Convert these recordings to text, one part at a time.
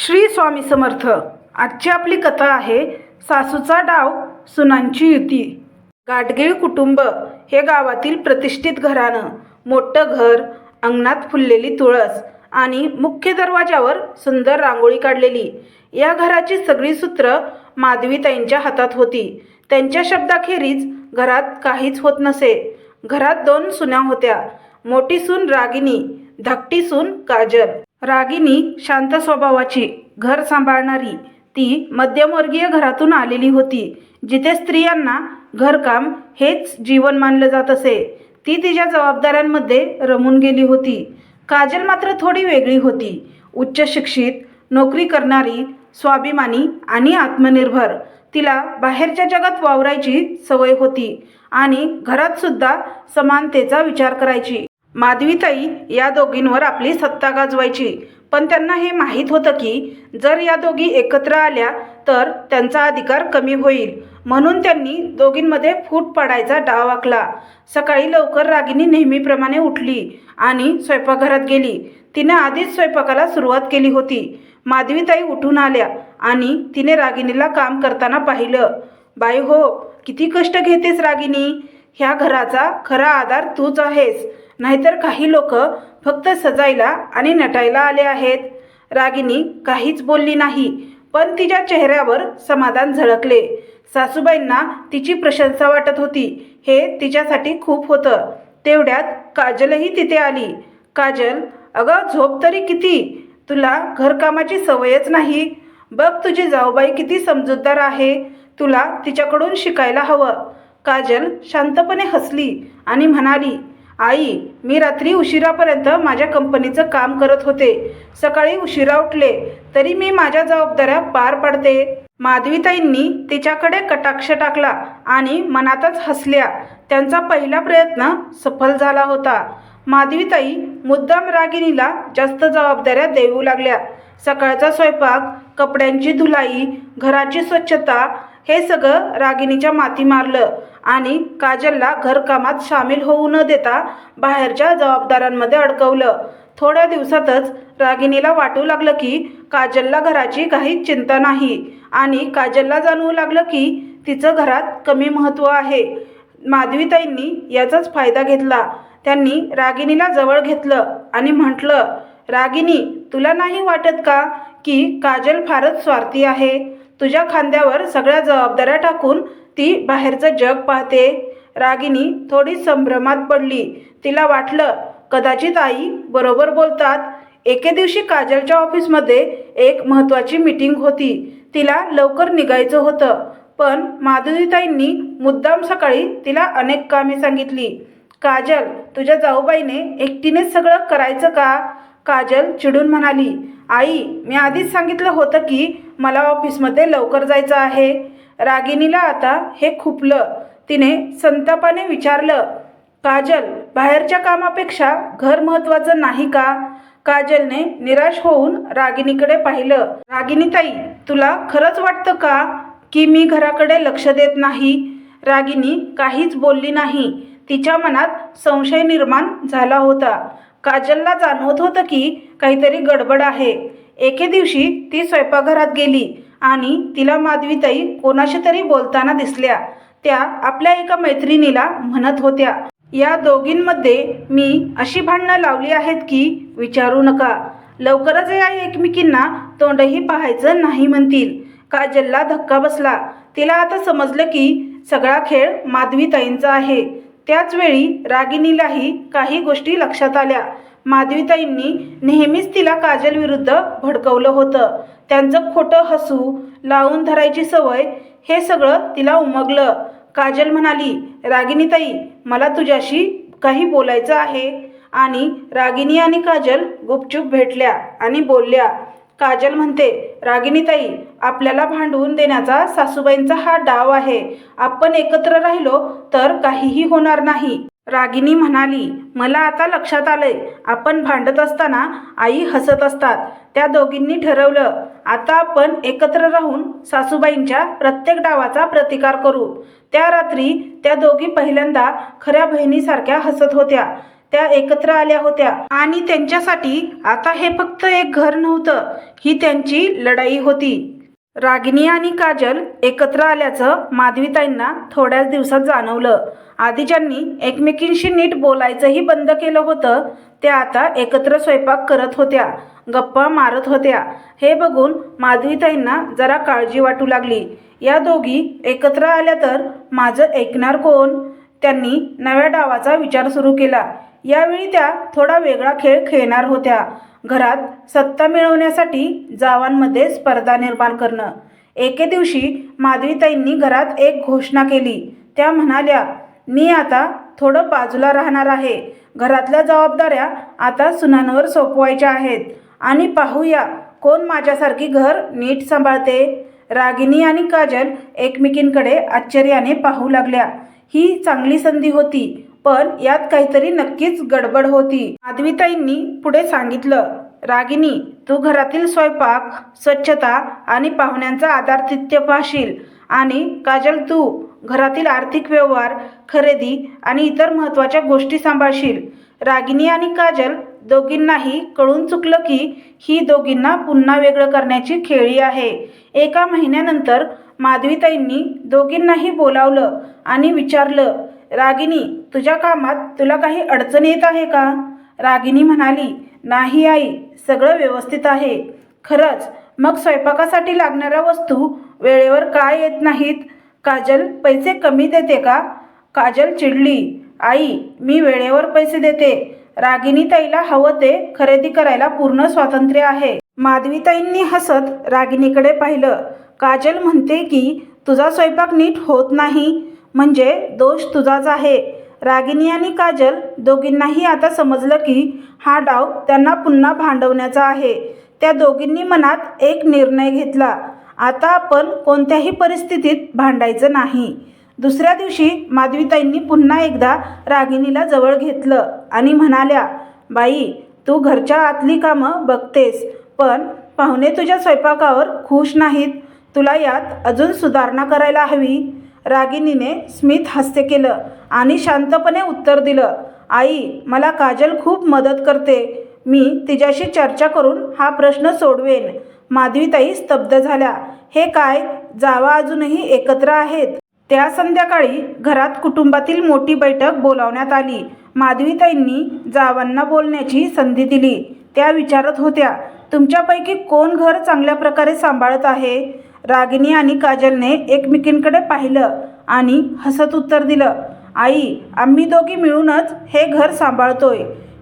श्री स्वामी समर्थ. आजची आपली कथा आहे सासूचा डाव सुनांची युती. गाडगीळ कुटुंब हे गावातील प्रतिष्ठित घराणं. मोठं घर अंगणात फुललेली तुळस आणि मुख्य दरवाजावर सुंदर रांगोळी काढलेली. या घराची सगळी सूत्र माधवीताईंच्या हातात होती. त्यांच्या शब्दाखेरीज घरात काहीच होत नसे. घरात दोन सुना होत्या. मोठी सून रागिनी धाकटी सून काजल. रागिनी शांत स्वभावाची घर सांभाळणारी ती मध्यमवर्गीय घरातून आलेली होती जिथे स्त्रियांना घरकाम हेच जीवन मानलं जात असे. ती तिच्या जबाबदाऱ्यांमध्ये रमून गेली होती. काजल मात्र थोडी वेगळी होती. उच्च शिक्षित नोकरी करणारी स्वाभिमानी आणि आत्मनिर्भर. तिला बाहेरच्या जगात वावरायची सवय होती आणि घरातसुद्धा समानतेचा विचार करायची. माधवीताई या दोघींवर आपली सत्ता गाजवायची. पण त्यांना हे माहीत होतं की जर या दोघी एकत्र आल्या तर त्यांचा अधिकार कमी होईल. म्हणून त्यांनी दोघींमध्ये फूट पाडायचा डाव आखला. सकाळी लवकर रागिनी नेहमीप्रमाणे उठली आणि स्वयंपाकघरात गेली. तिने आधीच स्वयंपाकाला सुरुवात केली होती. माधवीताई उठून आल्या आणि तिने रागिनीला काम करताना पाहिलं. बाई हो किती कष्ट घेतेस रागिनी? ह्या घराचा खरा आधार तूच आहेस. नाहीतर काही लोक फक्त सजायला आणि नटायला आले आहेत. रागिनी काहीच बोलली नाही पण तिच्या चेहऱ्यावर समाधान झळकले. सासूबाईंना तिची प्रशंसा वाटत होती. हे तिच्यासाठी खूप होतं. तेवढ्यात काजलही तिथे आली. काजल अगं झोप तरी किती? तुला घरकामाची सवयच नाही. बघ तुझी जाऊबाई किती समजूतदार आहे. तुला तिच्याकडून शिकायला हवं. काजल शांतपणे हसली आणि म्हणाली आई मी रात्री उशिरापर्यंत माझ्या कंपनीचं काम करत होते. सकाळी उशिरा उठले तरी मी माझ्या जबाबदाऱ्या पार पाडते. माधवीताईंनी तिच्याकडे कटाक्ष टाकला आणि मनातच हसल्या. त्यांचा पहिला प्रयत्न सफल झाला होता. माधवीताई मुद्दाम रागिणीला जास्त जबाबदाऱ्या देऊ लागल्या. सकाळचा स्वयंपाक कपड्यांची धुलाई घराची स्वच्छता हे सगळं रागिणीच्या माती मारलं आणि काजलला घरकामात सामील होऊ न देता बाहेरच्या जबाबदाऱ्यांमध्ये अडकवलं. थोड्या दिवसातच रागिणीला वाटू लागलं की काजलला घराची काहीच चिंता नाही आणि काजलला जाणवू लागलं की तिचं घरात कमी महत्त्व आहे. माधवीताईंनी याचाच फायदा घेतला. त्यांनी रागिणीला जवळ घेतलं आणि म्हटलं रागिनी तुला नाही वाटत का की काजल फारच स्वार्थी आहे? तुझ्या खांद्यावर सगळ्या जबाबदाऱ्या टाकून ती बाहेरचं जग पाहते. रागिनी थोडी संभ्रमात पडली. तिला वाटलं कदाचित आई बरोबर बोलतात. एके दिवशी काजलच्या ऑफिसमध्ये एक महत्त्वाची मीटिंग होती. तिला लवकर निघायचं होतं पण माधुरीताईंनी मुद्दाम सकाळी तिला अनेक कामे सांगितली. काजल तुझ्या जाऊबाईने एकटीनेच सगळं करायचं का? काजल चिडून म्हणाली. आई मी आधीच सांगितलं होतं की मला ऑफिसमध्ये लवकर जायचं आहे. रागिनीला आता हे खुपलं. तिने संतापाने विचारलं काजल बाहेरच्या कामापेक्षा घर महत्त्वाचं नाही का? काजलने निराश होऊन रागिनीकडे पाहिलं. रागिनीताई तुला खरंच वाटतं का की मी घराकडे लक्ष देत नाही? रागिनी काहीच बोलली नाही. तिच्या मनात संशय निर्माण झाला होता. काजलला जाणवत होतं की काहीतरी गडबड आहे. एके दिवशी ती स्वयंपाकघरात गेली आणि तिला माधवीताई कोणाशी तरी बोलताना दिसल्या. त्या आपल्या एका मैत्रिणीला म्हणत होत्या या दोघींमध्ये मी अशी भांडणं लावली आहेत की विचारू नका. लवकरच या एकमेकींना तोंडही पाहायचं नाही म्हणतील. काजलला धक्का बसला. तिला आता समजलं की सगळा खेळ माधवीताईंचा आहे. त्याचवेळी रागिनीलाही काही गोष्टी लक्षात आल्या. माधवीताईंनी नेहमीच तिला काजल विरुद्ध भडकवलं होतं. त्यांचं खोटं हसू लावून धरायची सवय हे सगळं तिला उमगलं. काजल म्हणाली रागिनीताई मला तुझ्याशी काही बोलायचं आहे. आणि रागिनी आणि काजल गुपचूप भेटल्या आणि बोलल्या काजल म्हणते रागिणीताई आपल्याला भांडवून देण्याचा सासूबाईंचा हा डाव आहे. आपण एकत्र राहिलो तर काहीही होणार नाही. रागिनी म्हणाली मला आता लक्षात आलंय. आपण भांडत असताना आई हसत असतात. त्या दोघींनी ठरवलं आता आपण एकत्र राहून सासूबाईंच्या प्रत्येक डावाचा प्रतिकार करू. त्या रात्री त्या दोघी पहिल्यांदा खऱ्या बहिणीसारख्या हसत होत्या. त्या एकत्र आल्या होत्या. आणि त्यांच्यासाठी आता हे फक्त एक घर नव्हतं ही त्यांची लढाई होती. रागिनी आणि काजल एकत्र आल्याचं माधवीताईंना थोड्याच दिवसात जाणवलं. आधी ज्यांनी एकमेकींशी नीट बोलायचंही बंद केलं होतं. त्या आता एकत्र स्वयंपाक करत होत्या गप्पा मारत होत्या. हे बघून माधवीताईंना जरा काळजी वाटू लागली. या दोघी एकत्र आल्या तर माझं ऐकणार कोण? त्यांनी नव्या डावाचा विचार सुरू केला. यावेळी त्या थोडा वेगळा खेळ खेळणार होत्या. घरात सत्ता मिळवण्यासाठी जावांमध्ये स्पर्धा निर्माण करणं. एके दिवशी माधवीताईंनी घरात एक घोषणा केली. त्या म्हणाल्या मी आता थोडं बाजूला राहणार आहे. घरातल्या जबाबदाऱ्या आता सुनांवर सोपवायच्या आहेत. आणि पाहूया कोण माझ्यासारखी घर नीट सांभाळते रागिनी आणि काजल एकमेकींकडे आश्चर्याने पाहू लागल्या. ही चांगली संधी होती. पण यात काहीतरी नक्कीच गडबड होती. माधवीताईंनी पुढे सांगितलं रागिनी तू घरातील स्वयंपाक स्वच्छता आणि पाहुण्यांचा आदरातिथ्य पाहशील. आणि काजल तू घरातील आर्थिक व्यवहार खरेदी आणि इतर महत्त्वाच्या गोष्टी सांभाळशील. रागिनी आणि काजल दोघींनाही कळून चुकलं की ही दोघींना पुन्हा वेगळं करण्याची खेळी आहे. एका महिन्यानंतर माधवीताईंनी दोघींनाही बोलावलं आणि विचारलं रागिनी तुझ्या कामात तुला काही अडचण येत आहे का? रागिनी म्हणाली नाही आई सगळं व्यवस्थित आहे. खरंच मग स्वयंपाकासाठी लागणाऱ्या वस्तू वेळेवर काय येत नाहीत? काजल पैसे कमी देते का? काजल चिडली आई मी वेळेवर पैसे देते. रागिनी ताईला हवं ते खरेदी करायला पूर्ण स्वातंत्र्य आहे. माधवीताईंनी हसत रागिनीकडे पाहिलं. काजल म्हणते की तुझा स्वयंपाक नीट होत नाही. म्हणजे दोष तुझाच आहे. रागिनी आणि काजल दोघींनाही आता समजलं की हा डाव त्यांना पुन्हा भांडवण्याचा आहे. त्या दोघींनी मनात एक निर्णय घेतला. आता आपण कोणत्याही परिस्थितीत भांडायचं नाही. दुसऱ्या दिवशी माधवीताईंनी पुन्हा एकदा रागिनीला जवळ घेतलं आणि म्हणाल्या बाई तू घरच्या आतली कामं बघतेस पण पाहुणे तुझ्या स्वयंपाकावर खुश नाहीत. तुला यात अजून सुधारणा करायला हवी. रागिनीने स्मित हास्य केलं आणि शांतपणे उत्तर दिलं आई मला काजल खूप मदत करते. मी तिच्याशी चर्चा करून हा प्रश्न सोडवेन. माधवीताई स्तब्ध झाल्या. हे काय? जावा अजूनही एकत्र आहेत. त्या संध्याकाळी घरात कुटुंबातील मोठी बैठक बोलावण्यात आली. माधवीताईंनी जावांना बोलण्याची संधी दिली. त्या विचारत होत्या तुमच्यापैकी कोण घर चांगल्या प्रकारे सांभाळत आहे? रागिनी आणि काजलने एकमेकींकडे पाहिलं आणि हसत उत्तर दिलं आई आम्ही दोघी मिळूनच हे घर सांभाळतोय.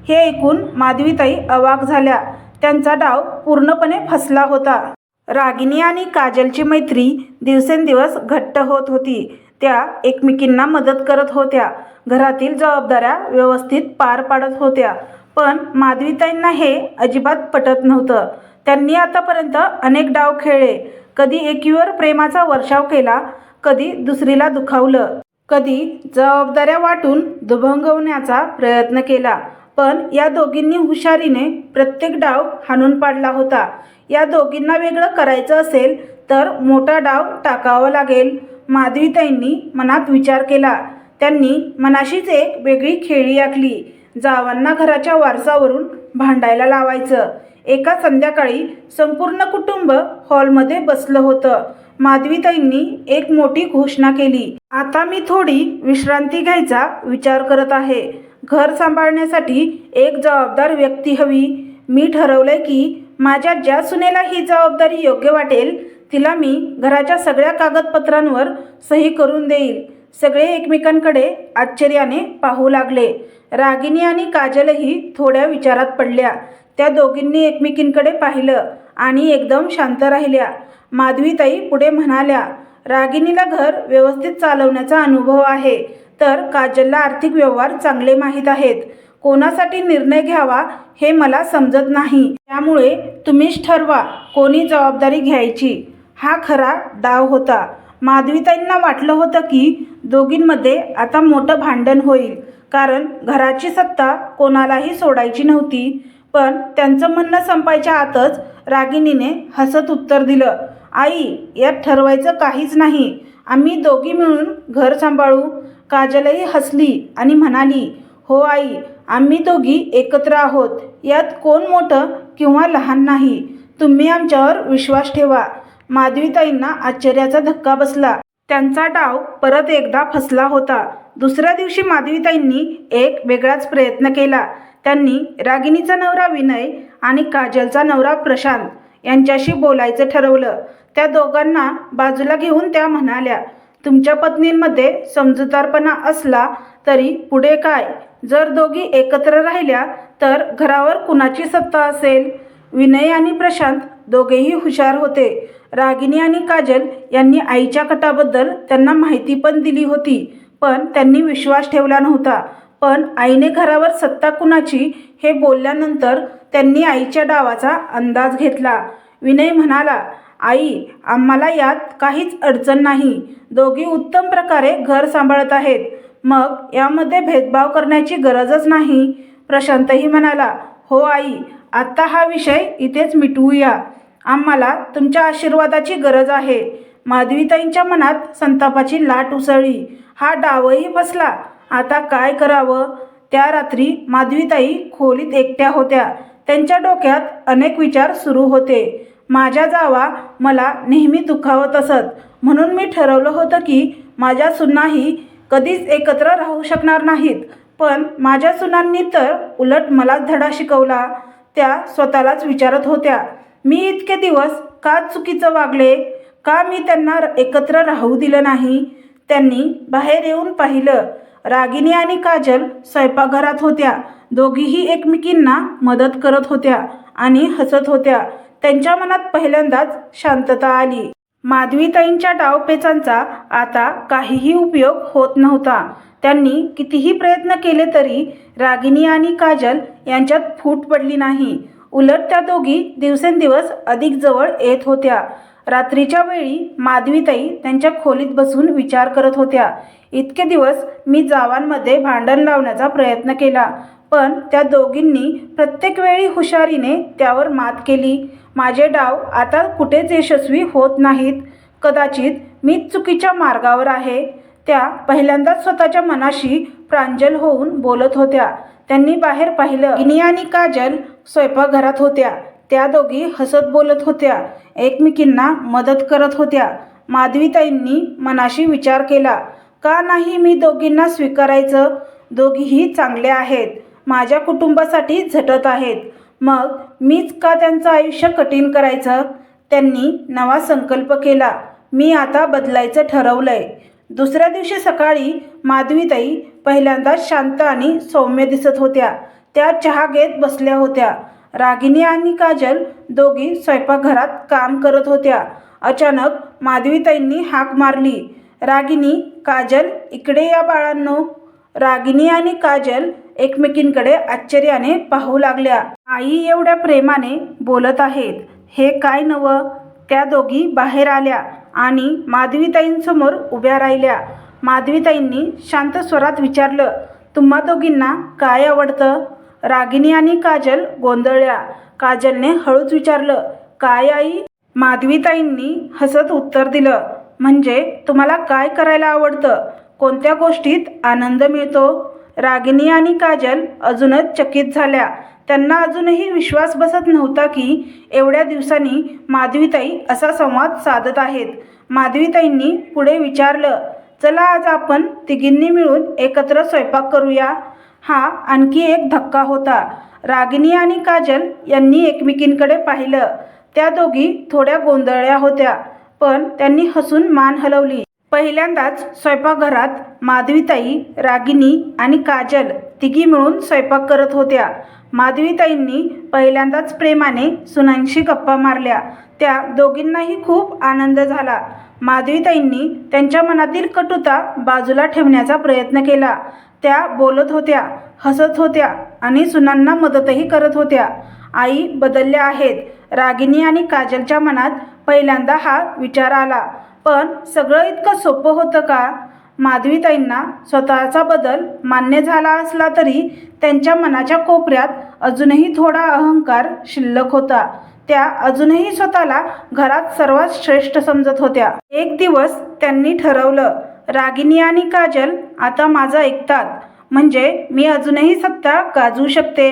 हे ऐकून माधवीताई अवाक झाल्या. त्यांचा डाव पूर्णपणे फसला होता. रागिनी आणि काजलची मैत्री दिवसेंदिवस घट्ट होत होती. त्या एकमेकींना मदत करत होत्या. घरातील जबाबदाऱ्या व्यवस्थित पार पाडत होत्या. पण माधवीताईंना हे अजिबात पटत नव्हतं. त्यांनी आतापर्यंत अनेक डाव खेळले. कधी एकीवर प्रेमाचा वर्षाव केला कधी दुसरीला दुखावलं कधी जबाबदाऱ्या वाटून दुभंगवण्याचा प्रयत्न केला. पण या दोघींनी हुशारीने प्रत्येक डाव हाणून पाडला होता. या दोघींना वेगळं करायचं असेल तर मोठा डाव टाकावा लागेल माधवीताईंनी मनात विचार केला. त्यांनी मनाशीच एक वेगळी खेळी आखली जावांना घराच्या वारसावरून भांडायला लावायचं. एका संध्याकाळी संपूर्ण कुटुंब हॉलमध्ये बसलं होतं. माधवीताईंनी एक मोठी घोषणा केली. आता मी थोडी विश्रांती घ्यायचा विचार करत आहे. घर सांभाळण्यासाठी एक जबाबदार व्यक्ती हवी. मी ठरवलंय की माझ्या ज्या सुनेला ही जबाबदारी योग्य वाटेल तिला मी घराच्या सगळ्या कागदपत्रांवर सही करून देईल. सगळे एकमेकांकडे आश्चर्याने पाहू लागले. रागिनी आणि काजलही थोड्या विचारात पडल्या. त्या दोघींनी एकमेकींकडे पाहिलं आणि एकदम शांत राहिल्या. माधवीताई पुढे म्हणाल्या रागिनीला घर व्यवस्थित चालवण्याचा अनुभव आहे तर काजलला आर्थिक व्यवहार चांगले माहीत आहेत. कोणासाठी निर्णय घ्यावा हे मला समजत नाही. त्यामुळे तुम्हीच ठरवा कोणी जबाबदारी घ्यायची. हा खरा डाव होता. माधवीताईंना वाटलं होतं की दोघींमध्ये आता मोठं भांडण होईल कारण घराची सत्ता कोणालाही सोडायची नव्हती. पण त्यांचं म्हणणं संपायच्या आतच रागिणीने हसत उत्तर दिलं आई यात ठरवायचं काहीच नाही. आम्ही दोघी मिळून घर सांभाळू. काजलही हसली आणि म्हणाली हो आई आम्ही दोघी एकत्र आहोत. यात कोण मोठं किंवा लहान नाही. तुम्ही आमच्यावर विश्वास ठेवा. माधवीताईंना आश्चर्याचा धक्का बसला. त्यांचा डाव परत एकदा फसला होता. दुसऱ्या दिवशी माधवीताईंनी एक वेगळाच प्रयत्न केला. त्यांनी रागिणीचा नवरा विनय आणि काजलचा नवरा प्रशांत यांच्याशी बोलायचं ठरवलं. त्या दोघांना बाजूला घेऊन त्या म्हणाल्या तुमच्या पत्नींमध्ये समजूतारपणा असला तरी पुढे काय? जर दोघी एकत्र राहिल्या तर घरावर कुणाची सत्ता असेल? विनय आणि प्रशांत दोघेही हुशार होते. रागिनी आणि काजल यांनी आईच्या कटाबद्दल त्यांना माहिती पण दिली होती पण त्यांनी विश्वास ठेवला नव्हता. पण आईने घरावर सत्ता कुणाची हे बोलल्यानंतर त्यांनी आईच्या डावाचा अंदाज घेतला. विनय म्हणाला आई आम्हाला यात काहीच अडचण नाही. दोघी उत्तम प्रकारे घर सांभाळत आहेत. मग यामध्ये भेदभाव करण्याची गरजच नाही. प्रशांतही म्हणाला हो आई आत्ता हा विषय इथेच मिटवूया. आम्हाला तुमच्या आशीर्वादाची गरज आहे. माधवीताईंच्या मनात संतापाची लाट उसळली. हा डावही बसला. आता काय करावं? त्या रात्री माधवीताई खोलीत एकट्या होत्या. त्यांच्या डोक्यात अनेक विचार सुरू होते. माझ्या जावा मला नेहमी दुखावत असत. म्हणून मी ठरवलं होतं की माझ्या सुनाही कधीच एकत्र राहू शकणार नाहीत. पण माझ्या सुनांनी तर उलट मलाच धडा शिकवला. त्या स्वतःलाच विचारत होत्या. मी इतके दिवस का चुकीचं वागले? का मी त्यांना एकत्र राहू दिलं नाही? त्यांनी बाहेर येऊन पाहिलं. रागिनी आणि काजल स्वयंपाकघरात होत्या. दोघीही एकमेकींना मदत करत होत्या आणि हसत होत्या. त्यांच्या मनात पहिल्यांदाच शांतता आली. माधवीताईंच्या डावपेचांचा आता काहीही उपयोग होत नव्हता. त्यांनी कितीही प्रयत्न केले तरी रागिनी आणि काजल यांच्यात फूट पडली नाही. उलट त्या दोघी दिवसेंदिवस अधिक जवळ येत होत्या. रात्रीच्या वेळी माधवीताई त्यांच्या खोलीत बसून विचार करत होत्या. इतके दिवस मी जावांमध्ये भांडण लावण्याचा प्रयत्न केला पण त्या दोघींनी प्रत्येक वेळी हुशारीने त्यावर मात केली. माझे डाव आता कुठेच यशस्वी होत नाहीत. कदाचित मी चुकीच्या मार्गावर आहे. त्या पहिल्यांदाच स्वतःच्या मनाशी प्रांजल होऊन बोलत होत्या. त्यांनी बाहेर पाहिलं. गिनी आणि काजल स्वयंपाकघरात होत्या. त्या दोघी हसत बोलत होत्या. एकमेकींना मदत करत होत्या. माधवीताईंनी मनाशी विचार केला. का नाही मी दोघींना स्वीकारायचं? दोघीही चांगले आहेत. माझ्या कुटुंबासाठी झटत आहेत. मग मीच का त्यांचं आयुष्य कठीण करायचं? त्यांनी नवा संकल्प केला. मी आता बदलायचं ठरवलंय. दुसऱ्या दिवशी सकाळी माधवीताई पहिल्यांदाच शांत आणि सौम्य दिसत होत्या. त्या चहा घेत बसल्या होत्या. रागिनी आणि काजल दोघी स्वयंपाकघरात काम करत होत्या. अचानक माधवीताईंनी हाक मारली. रागिनी काजल इकडे या बाळांनो. रागिनी आणि काजल एकमेकींकडे आश्चर्याने पाहू लागल्या. आई एवढ्या प्रेमाने बोलत आहेत. हे काय नवं? त्या दोघी बाहेर आल्या आणि माधवीताईंसमोर उभ्या राहिल्या. माधवीताईंनी शांत स्वरात विचारलं तुम्हा दोघींना काय आवडतं? रागिनी आणि काजल गोंधळल्या. काजलने हळूच विचारलं काय आई? माधवीताईंनी हसत उत्तर दिलं म्हणजे तुम्हाला काय करायला आवडतं? कोणत्या गोष्टीत आनंद मिळतो? रागिनी आणि काजल अजूनच चकित झाल्या. त्यांना अजूनही विश्वास बसत नव्हता की एवढ्या दिवसांनी माधवीताई असा संवाद साधत आहेत. माधवीताईंनी पुढे विचारलं चला आज आपण तिघींनी मिळून एकत्र स्वयंपाक करूया. हा आणखी एक धक्का होता. रागिनी आणि काजल यांनी एकमेकींकडे पाहिलं. त्या दोघी थोड्या गोंधळल्या होत्या पण त्यांनी हसून मान हलवली. पहिल्यांदाच स्वयंपाकघरात माधवीताई रागिनी आणि काजल तिघी मिळून स्वयंपाक करत होत्या. माधवीताईंनी पहिल्यांदाच प्रेमाने सुनांशी गप्पा मारल्या. त्या दोघींनाही खूप आनंद झाला. माधवीताईंनी त्यांच्या मनातील कटुता बाजूला ठेवण्याचा प्रयत्न केला. त्या बोलत होत्या हसत होत्या आणि सुनांना मदतही करत होत्या. आई बदलल्या आहेत. रागिनी आणि काजलच्या मनात पहिल्यांदा हा विचार आला. पण सगळं इतकं सोपं होतं का? माधवीताईंना स्वतःचा बदल मान्य झाला असला तरी त्यांच्या मनाच्या कोपऱ्यात अजूनही थोडा अहंकार शिल्लक होता. त्या अजूनही स्वतःला घरात सर्वात श्रेष्ठ समजत होत्या. एक दिवस त्यांनी ठरवलं रागिनी आणि काजल आता माझं ऐकतात. म्हणजे मी अजूनही सत्ता गाजवू शकते.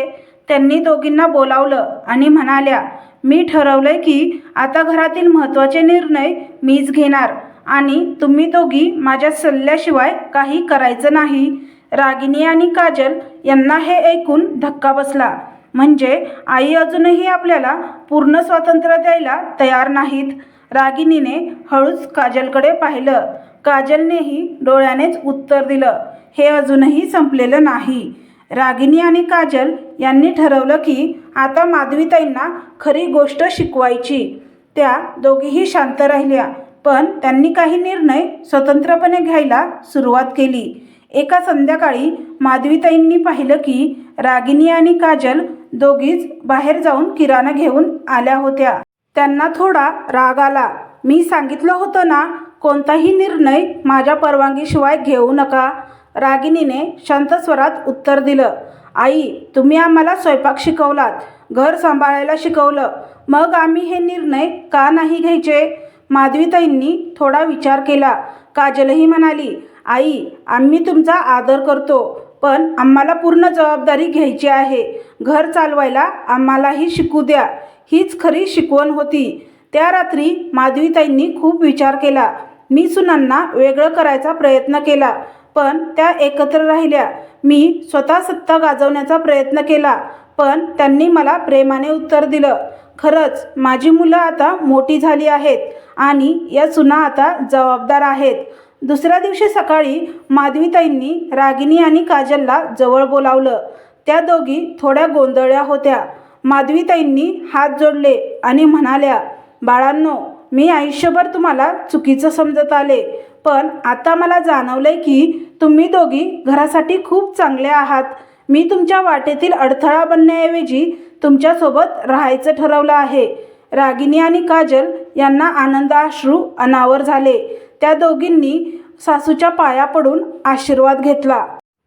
त्यांनी दोघींना बोलावलं आणि म्हणाल्या मी ठरवलंय की आता घरातील महत्त्वाचे निर्णय मीच घेणार आणि तुम्ही दोघी माझ्या सल्ल्याशिवाय काही करायचं नाही. रागिनी आणि काजल यांना हे ऐकून धक्का बसला. म्हणजे आई अजूनही आपल्याला पूर्ण स्वातंत्र्य द्यायला तयार नाहीत. रागिनीने हळूच काजलकडे पाहिलं. काजलनेही डोळ्यानेच उत्तर दिलं. हे अजूनही संपलेलं नाही. रागिनी आणि काजल यांनी ठरवलं की आता माधवीताईंना खरी गोष्ट शिकवायची. त्या दोघीही शांत राहिल्या पण त्यांनी काही निर्णय स्वतंत्रपणे घ्यायला सुरुवात केली. एका संध्याकाळी माधवीताईंनी पाहिलं की रागिनी आणि काजल दोघीच बाहेर जाऊन किराणा घेऊन आल्या होत्या. त्यांना थोडा राग आला. मी सांगितलं होतं ना कोणताही निर्णय माझ्या परवानगीशिवाय घेऊ नका. रागिनीने शांत स्वरात उत्तर दिलं. आई तुम्ही आम्हाला स्वयंपाक शिकवलात. घर सांभाळायला शिकवलं. मग आम्ही हे निर्णय का नाही घ्यायचे? माधवीताईंनी थोडा विचार केला. काजलही म्हणाली आई आम्ही तुमचा आदर करतो पण आम्हाला पूर्ण जबाबदारी घ्यायची आहे. घर चालवायला आम्हालाही शिकू द्या. हीच खरी शिकवण होती. त्या रात्री माधवीताईंनी खूप विचार केला. मी सुनांना वेगळं करायचा प्रयत्न केला पण त्या एकत्र राहिल्या. मी स्वतः सत्ता गाजवण्याचा प्रयत्न केला पण त्यांनी मला प्रेमाने उत्तर दिलं. खरंच माझी मुलं आता मोठी झाली आहेत आणि या सुना आता जबाबदार आहेत. दुसऱ्या दिवशी सकाळी माधवीताईंनी रागिनी आणि काजलला जवळ बोलावलं. त्या दोघी थोड्या गोंधळल्या होत्या. माधवीताईंनी हात जोडले आणि म्हणाल्या बाळांनो मी आयुष्यभर तुम्हाला चुकीचं समजत आले पण आता मला जाणवलंय की तुम्ही दोघी घरासाठी खूप चांगले आहात. मी तुमच्या वाटेतील अडथळा बनण्याऐवजी तुमच्यासोबत राहायचं ठरवलं आहे. रागिनी आणि काजल यांना आनंदाश्रू अनावर झाले. त्या दोघींनी सासूच्या पाया पडून आशीर्वाद घेतला.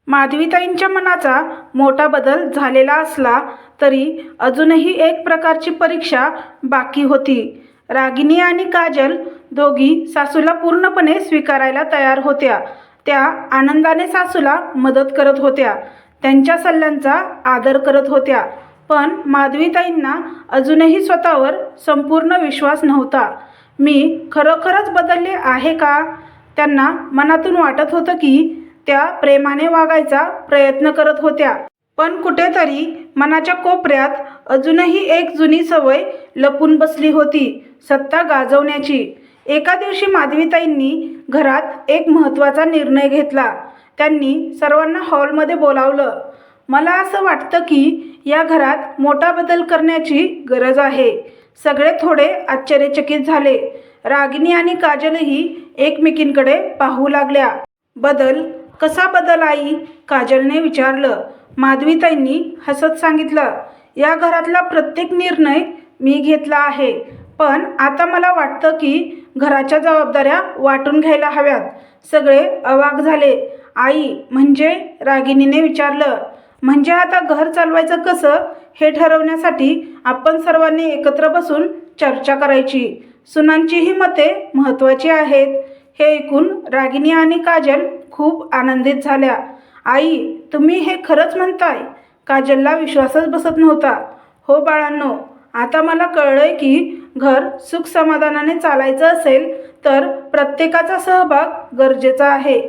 माधवीताईंच्या मनाचा मोठा बदल झालेला असला तरी अजूनही एक प्रकारची परीक्षा बाकी होती. रागिनी आणि काजल दोघी सासूला पूर्णपणे स्वीकारायला तयार होत्या. त्या आनंदाने सासूला मदत करत होत्या. त्यांच्या सल्ल्यांचा आदर करत होत्या. पण माधवीताईंना अजूनही स्वतःवर संपूर्ण विश्वास नव्हता. मी खरोखरच बदलले आहे का? त्यांना मनातून वाटत होतं की त्या प्रेमाने वागायचा प्रयत्न करत होत्या. पण कुठेतरी मनाच्या कोपऱ्यात अजूनही एक जुनी सवय लपून बसली होती. सत्ता गाजवण्याची. एका दिवशी माधवीताईंनी घरात एक महत्त्वाचा निर्णय घेतला. त्यांनी सर्वांना हॉलमध्ये बोलावलं. मला असं वाटतं की या घरात मोठा बदल करण्याची गरज आहे. सगळे थोडे आश्चर्यचकित झाले. रागिनी आणि काजलही एकमेकींकडे पाहू लागल्या. बदल? कसा बदल आई? काजलने विचारलं. माधवीताईंनी हसत सांगितलं. या घरातला प्रत्येक निर्णय मी घेतला आहे. पण आता मला वाटतं की घराच्या जबाबदाऱ्या वाटून घ्यायला हव्यात. सगळे अवाक झाले. आई म्हणजे रागिनीने विचारलं म्हणजे आता घर चालवायचं कसं? हे ठरवण्यासाठी आपण सर्वांनी एकत्र बसून चर्चा करायची. सुनांचीही मते महत्त्वाची आहेत. हे ऐकून रागिनी आणि काजल खूप आनंदित झाल्या. आई तुम्ही हे खरंच म्हणताय? काजलला विश्वासच बसत नव्हता. हो बाळांनो आता मला कळलंय की घर सुख समाधानाने चालायचं असेल तर प्रत्येकाचा सहभाग गरजेचा आहे.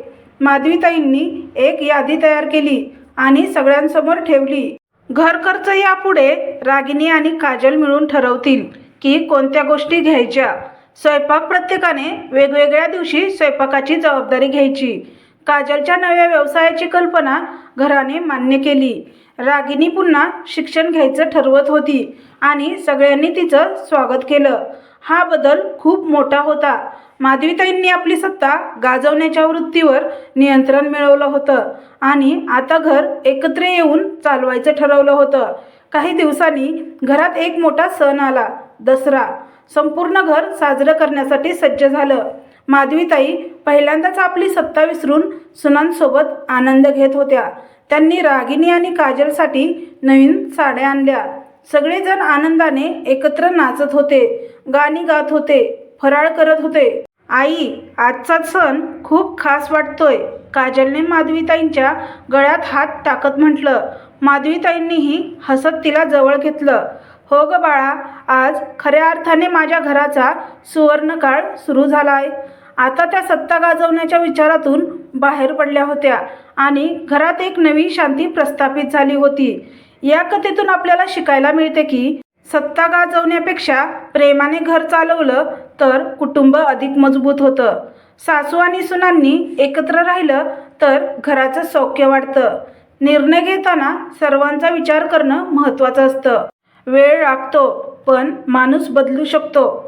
माधवीताईंनी एक यादी तयार केली आणि सगळ्यांसमोर ठेवली. घर खर्च यापुढे रागिनी आणि काजल मिळून ठरवतील की कोणत्या गोष्टी घ्यायच्या. स्वयंपाक प्रत्येकाने वेगवेगळ्या दिवशी स्वयंपाकाची जबाबदारी घ्यायची. काजलच्या नव्या व्यवसायाची कल्पना घराने मान्य केली. रागिनी पुन्हा शिक्षण घ्यायचं ठरवत होती आणि सगळ्यांनी तिचं स्वागत केलं. हा बदल खूप मोठा होता. माधवीताईंनी आपली सत्ता गाजवण्याच्या वृत्तीवर नियंत्रण मिळवलं होतं आणि आता घर एकत्र येऊन चालवायचं ठरवलं होतं. काही दिवसांनी घरात एक मोठा सण आला दसरा. संपूर्ण घर साजरं करण्यासाठी सज्ज झालं. माधवीताई पहिल्यांदाच आपली सत्ता विसरून सुनांसोबत आनंद घेत होत्या. त्यांनी रागिनी आणि काजलसाठी नवीन साड्या आणल्या. सगळेजण आनंदाने एकत्र नाचत होते गाणी गात होते फराळ करत होते. आई आजचा सण खूप खास वाटतोय काजलने माधवीताईंच्या गळ्यात हात टाकत म्हटलं. माधवीताईंनीही हसत तिला जवळ घेतलं. हो ग बाळा आज खऱ्या अर्थाने माझ्या घराचा सुवर्णकाळ सुरू झाला आहे आता त्या सत्ता गाजवण्याच्या विचारातून बाहेर पडल्या होत्या आणि घरात एक नवी शांती प्रस्थापित झाली होती. या कथेतून आपल्याला शिकायला मिळते की सत्ता गाजवण्यापेक्षा प्रेमाने घर चालवलं तर कुटुंब अधिक मजबूत होतं. सासू आणि सुनांनी एकत्र राहिलं तर घराचं सौख्य वाढतं. निर्णय घेताना सर्वांचा विचार करणं महत्त्वाचं असतं. वेळ लागतो पण माणूस बदलू शकतो.